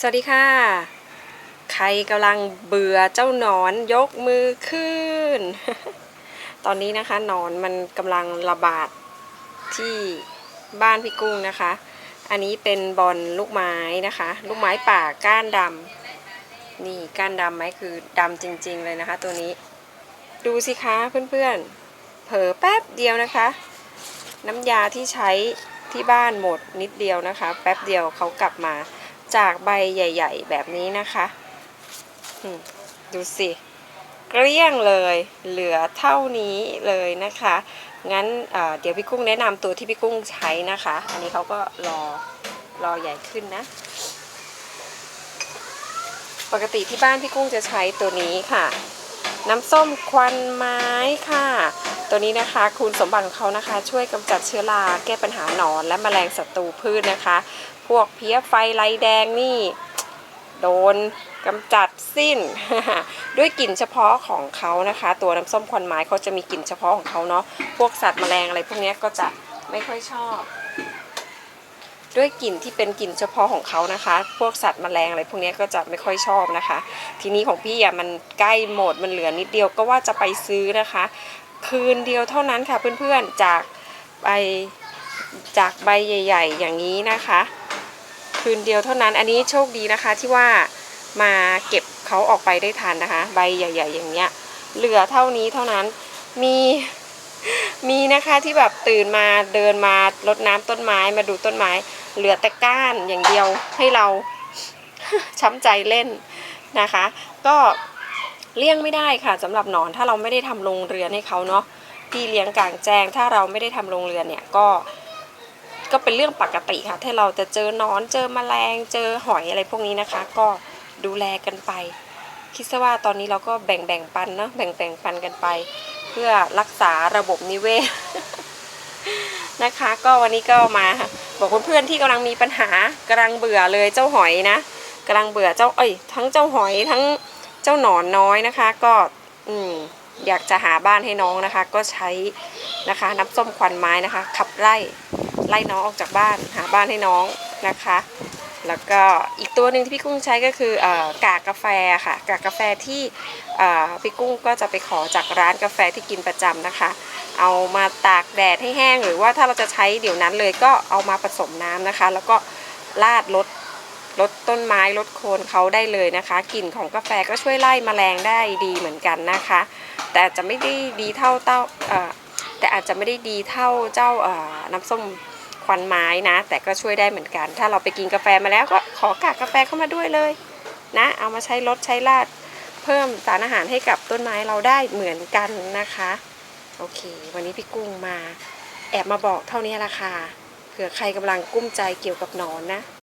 สวัสดีค่ะ ใครกำลังเบื่อเจ้าหนอนยกมือขึ้น ตอนนี้นะคะหนอนมันกำลังระบาดที่บ้านพี่กุ้งนะคะ อันนี้เป็นบอลลูกไม้นะคะ ลูกไม้ป่าก้านดำนี่ก้านดำไหมคือดำจริง ๆ เลยนะคะ ตัวนี้ ดูสิคะเพื่อนๆ เผลอแป๊บเดียวนะคะ น้ำยาที่ใช้ที่บ้านหมดนิดเดียวนะคะ แป๊บเดียวเขากลับมา จากใบใหญ่ ๆ แบบนี้นะคะดูสิเกลี้ยงเลยเหลือเท่านี้เลยนะคะ งั้นเเดี๋ยวพี่กุ้งแนะนำตัวที่พี่กุ้งใช้นะคะ อันนี้เขาก็รอรอใหญ่ขึ้นนะ ปกติที่บ้านพี่กุ้งจะใช้ตัวนี้ค่ะ น้ำส้มควันไม้ค่ะ ตัวนี้นะคะคุณสมบัติของเขานะคะ ช่วยกำจัดเชื้อราแก้ปัญหาหนอนและแมลงศัตรูพืชนะคะ พวกเพี้ยไฟลายแดงนี่ โดนกำจัดสิ้น ด้วยกลิ่นเฉพาะของเขานะคะ ตัวน้ำส้มควันไม้เขาจะมีกลิ่นเฉพาะของเขาเนาะพวกสัตว์แมลงอะไรพวกนี้ก็จะไม่ค่อยชอบ ด้วยกลิ่นที่เป็นกลิ่นเฉพาะของเขานะคะ พวกสัตว์แมลงอะไรพวกนี้ก็จะไม่ค่อยชอบนะคะ ทีนี้ของพี่อะมันใกล้หมดมันเหลือนิดเดียวก็ว่าจะไปซื้อนะคะ คืนเดียวเท่านั้นค่ะเพื่อนๆจากใบจากใบใหญ่ ๆ อย่างนี้นะคะ คืนเดียวเท่านั้นอันนี้โชคดีนะคะที่ว่ามาเก็บเขาออกไปได้ทันนะคะ ใบใหญ่ ๆ อย่างเงี้ยเหลือเท่านี้เท่านั้นมีมีนะคะที่แบบตื่นมาเดินมารดน้ำต้นไม้มาดูต้นไม้ เหลือแต่ก้านอย่างเดียวให้เราช้ำใจเล่นนะคะ ก็เลี่ยงไม่ได้ค่ะสำหรับหนอนถ้าเราไม่ได้ทำโรงเรือนให้เขาเนาะที่เลี้ยงกลางแจ้งถ้าเราไม่ได้ทำโรงเรือนเนี่ยก็ ก็เป็นเรื่องปกติค่ะถ้าเราจะเจอหนอนเจอแมลงเจอหอยอะไรพวกนี้นะคะ ก็ดูแลกันไป คิดซะว่าตอนนี้เราก็แบ่งแบ่งปันเนาะแบ่งแบ่งปันกันไป เพื่อรักษาระบบนิเวศ นะคะ ก็วันนี้ก็มาบอกเพื่อนๆที่กำลังมีปัญหากำลังเบื่อเลยเจ้าหอยนะกำลังเบื่อเจ้าเอ้ยทั้งเจ้าหอยทั้งเจ้าหนอนน้อยนะคะ ก็อืมอยากจะหาบ้านให้น้องนะคะ ก็ใช้นะคะน้ำส้มควันไม้นะคะ ขับไล่ไล่น้องออกจากบ้านหาบ้านให้น้องนะคะ แล้วก็อีกตัวหนึ่งที่พี่กุ้งใช้ก็คืออกากกาแฟค่ะ กากกาแฟที่พี่กุ้งก็จะไปขอจากร้านกาแฟที่กินประจำนะคะ เอามาตากแดดให้แห้ง หรือว่าถ้าเราจะใช้เดี๋ยวนั้นเลยก็เอามาผสมน้ำนะคะ แล้วก็ราดลดลดต้นไม้ลดโคนเขาได้เลยนะคะกลิ่นของกาแฟก็ช่วยไล่แมลงได้ดีเหมือนกันนะคะ แต่จะไม่ได้ดีเท่าเต้าแต่อาจจะไม่ได้ดีเท่าเจ้าน้ำส้ม ควันไม้นะ แต่ก็ช่วยได้เหมือนกัน ถ้าเราไปกินกาแฟมาแล้วก็ขอกากกาแฟเข้ามาด้วยเลย นะ เอามาใช้ลดใช้ราด เพิ่มสารอาหารให้กับต้นไม้เราได้เหมือนกันนะคะ โอเค วันนี้พี่กุ้งมา แอบมาบอกเท่านี้ละค่ะเผื่อใครกำลังกุ้มใจเกี่ยวกับนอนนะ